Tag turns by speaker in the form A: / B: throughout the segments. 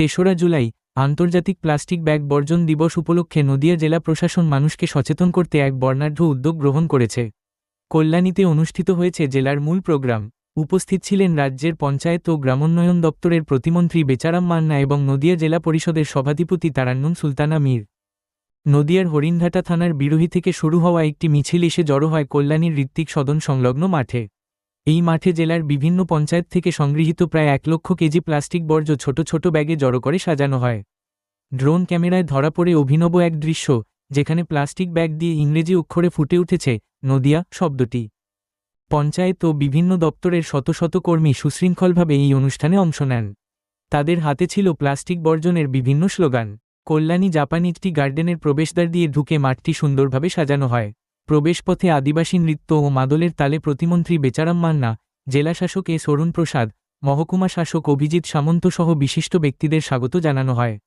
A: তেসরা জুলাই, আন্তর্জাতিক plastic bag বর্জন দিবস উপলক্ষে নদিয়া জেলা প্রশাসন মানুষকে সচেতন করতে এক বর্ণাঢ্য উদ্যোগ গ্রহণ করেছে। কল্যাণীতে অনুষ্ঠিত হয়েছে জেলার মূল প্রোগ্রাম। উপস্থিত ছিলেন রাজ্যের পঞ্চায়েত ও গ্রামোন্নয়ন দপ্তরের প্রতিমন্ত্রী বেচারাম মান্না এবং নদিয়া জেলা পরিষদের সভাধিপতি তারান্নুন সুলতানা মীর। নদিয়ার হরিণঘাটা থানার বিরোহী থেকে শুরু হওয়া একটি মিছিল এসে জড়ো হয় কল্যাণীর ঋত্বিক সদন সংলগ্ন মাঠে। এই মাঠে জেলার বিভিন্ন পঞ্চায়েত থেকে সংগৃহীত প্রায় এক লক্ষ কেজি প্লাস্টিক বর্জ্য ছোট ছোট ব্যাগে জড়ো করে সাজানো হয়। ড্রোন ক্যামেরায় ধরা পড়ে অভিনব এক দৃশ্য, যেখানে প্লাস্টিক ব্যাগ দিয়ে ইংরেজি অক্ষরে ফুটে উঠেছে নদিয়া শব্দটি। পঞ্চায়েত ও বিভিন্ন দপ্তরের শত শত কর্মী সুশৃঙ্খলভাবে এই অনুষ্ঠানে অংশ নেন। তাদের হাতে ছিল প্লাস্টিক বর্জনের বিভিন্ন স্লোগান। কল্যাণী জাপানিজ টি গার্ডেনের প্রবেশদ্বার দিয়ে ঢুকে মাঠটি সুন্দরভাবে সাজানো হয়। প্রবেশপথে আদিবাসী নৃত্য ও মাদলের তালে প্রতিমন্ত্রী বেচারাম মান্না, জেলাশাসক এস অরুণ প্রসাদ মহকুমা শাসক অভিজিৎ সামন্ত সহ বিশিষ্ট ব্যক্তিদের স্বাগত জানানো হয়।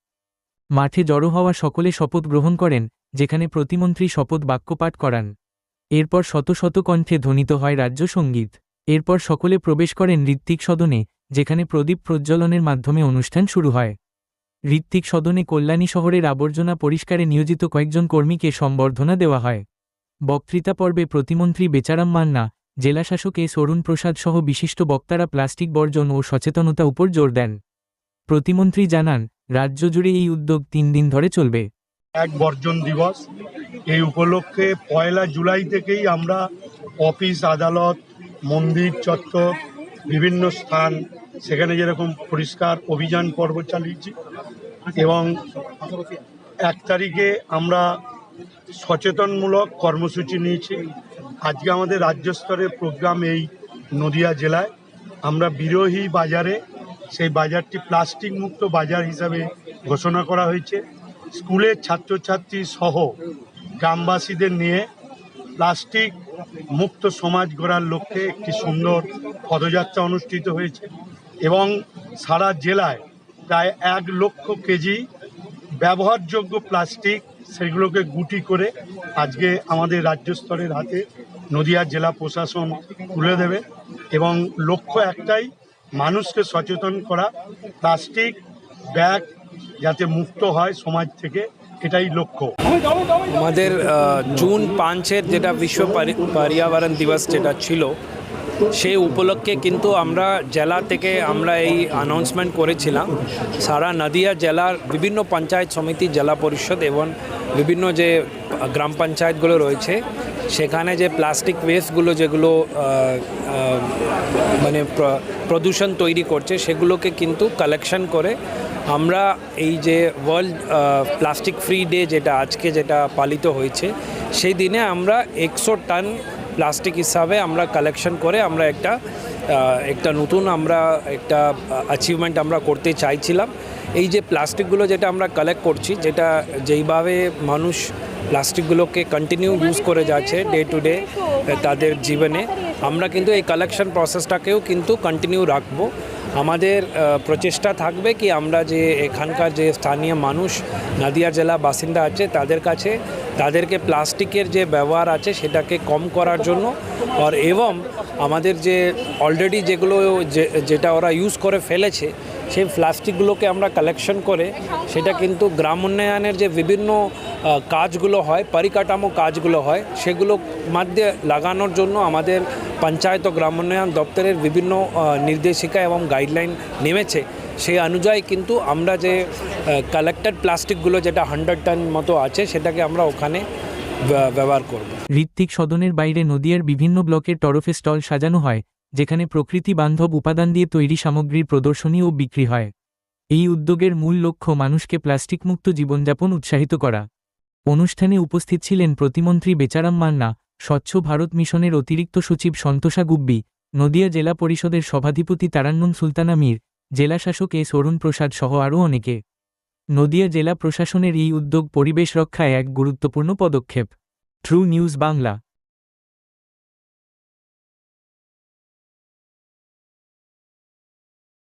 A: মাঠে জড়ো হওয়া সকলে শপথ গ্রহণ করেন, যেখানে প্রতিমন্ত্রী শপথ বাক্য পাঠ করান। এরপর শত শত কণ্ঠে ধ্বনিত হয় রাজ্য সংগীত। এরপর সকলে প্রবেশ করেন ঋত্বিক সদনে, যেখানে প্রদীপ প্রজ্বলনের মাধ্যমে অনুষ্ঠান শুরু হয়। ঋত্বিক সদনে কল্যাণী শহরের আবর্জনা পরিষ্কারে নিয়োজিত কয়েকজন কর্মীকে সম্বর্ধনা দেওয়া হয়। বক্তৃতা পর্বে প্রতিমন্ত্রী বেচারাম মান্না, জেলাশাসক এস অরুণ প্রসাদ সহ বিশিষ্ট বক্তারা প্লাস্টিক বর্জন ও সচেতনতা উপর জোর দেন। প্রতিমন্ত্রী জানান, রাজ্য জুড়ে এই উদ্যোগ তিন দিন ধরে চলবে।
B: এক বর্জন দিবস। এই উপলক্ষে পয়লা জুলাই থেকেই আমরা অফিস, আদালত, মন্দির, চত্বর, বিভিন্ন স্থান, সেখানে যেরকম পরিষ্কার অভিযান পর্ব চালিয়েছি এবং এক তারিখে আমরা সচেতনমূলক কর্মসূচি নিয়েছি। আজকে আমাদের রাজ্য স্তরের প্রোগ্রাম এই নদিয়া জেলায়। আমরা বিরোহী বাজারে সেই বাজারটি প্লাস্টিক মুক্ত বাজার হিসাবে ঘোষণা করা হয়েছে। স্কুলের ছাত্রছাত্রী সহ গ্রামবাসীদের নিয়ে প্লাস্টিক মুক্ত সমাজ গড়ার লক্ষ্যে একটি সুন্দর পদযাত্রা অনুষ্ঠিত হয়েছে এবং সারা জেলায় প্রায় এক লক্ষ কেজি ব্যবহারযোগ্য প্লাস্টিক সেগুলোকে গুটি করে আজকে আমাদের রাজ্য স্তরের হাতে নদিয়া জেলা প্রশাসন তুলে দেবে এবং লক্ষ্য একটাই, মানুষকে সচেতন করা, প্লাস্টিক, ব্যাগ যাতে মুক্ত হয় সমাজ থেকে, এটাই লক্ষ্য।
C: আমাদের জুন পাঁচের যেটা বিশ্ব পর্যাবরণ দিবস যেটা ছিল সেই উপলক্ষে কিন্তু আমরা জেলা থেকে আমরা এই অ্যানাউন্সমেন্ট করেছিলাম। সারা নদিয়া জেলার বিভিন্ন পঞ্চায়েত সমিতি, জেলা পরিষদ এবং বিভিন্ন যে গ্রাম পঞ্চায়েতগুলো রয়েছে, সেখানে যে প্লাস্টিক ওয়েস্টগুলো যেগুলো মানে প্রদূষণ তৈরি করছে, সেগুলোকে কিন্তু কালেকশন করে আমরা এই যে ওয়ার্ল্ড প্লাস্টিক ফ্রি ডে যেটা আজকে যেটা পালিত হয়েছে, সেই দিনে আমরা একশো টন প্লাস্টিক হিসাবে আমরা কালেকশন করে আমরা একটা একটা নতুন আমরা একটা অ্যাচিভমেন্ট আমরা করতে চাইছিলাম। এই যে প্লাস্টিকগুলো যেটা আমরা কালেক্ট করছি, যেটা যেইভাবে মানুষ প্লাস্টিকগুলোকে কন্টিনিউ ইউজ করে যাচ্ছে ডে টু ডে তাদের জীবনে আমরা কিন্তু এই কালেকশন প্রসেসটাকেও কিন্তু কন্টিনিউ রাখব। আমাদের প্রচেষ্টা থাকবে কি আমরা যে এখানকার যে স্থানীয় মানুষ, নদিয়া জেলা বাসিন্দা আছে, তাদের কাছে তাদেরকে প্লাস্টিকের যে ব্যবহার আছে সেটাকে কম করার জন্য আর এবং আমাদের যে অলরেডি যেগুলো যেটা ওরা ইউজ করে ফেলেছে সেই প্লাস্টিকগুলোকে আমরা কালেকশন করে সেটা কিন্তু গ্রাম উন্নয়নের যে বিভিন্ন কাজগুলো হয়, পরিকাঠামো কাজগুলো হয়, সেগুলো মধ্যে লাগানোর জন্য আমাদের পঞ্চায়েত ও গ্রাম উন্নয়ন দপ্তরের বিভিন্ন নির্দেশিকা এবং গাইডলাইন নেমেছে। সেই অনুযায়ী কিন্তু আমরা যে কালেক্টেড প্লাস্টিকগুলো যেটা হান্ড্রেড টন মতো আছে, সেটাকে আমরা ওখানে ব্যবহার করব।
A: ঋত্বিক সদনের বাইরে নদিয়ার বিভিন্ন ব্লকের তরফে স্টল সাজানো হয়। যেখানে প্রকৃতি বান্ধব উপাদান দিয়ে তৈরি সামগ্রীর প্রদর্শনী ও বিক্রি হয়। এই উদ্যোগের মূল লক্ষ্য মানুষকে প্লাস্টিক মুক্ত জীবনযাপন উৎসাহিত করা। অনুষ্ঠানে উপস্থিত ছিলেন প্রতিমন্ত্রী বেচারাম মান্না, স্বচ্ছ ভারত মিশনের অতিরিক্ত সচিব সন্তোষা গুব্বি, নদিয়া জেলা পরিষদের সভাধিপতি তারান্নুম সুলতানা মীর জেলাশাসক এস অরুণ প্রসাদ সহ আরও অনেকে। নদিয়া জেলা প্রশাসনের এই উদ্যোগ পরিবেশ রক্ষায় এক গুরুত্বপূর্ণ পদক্ষেপ। True news Bangla.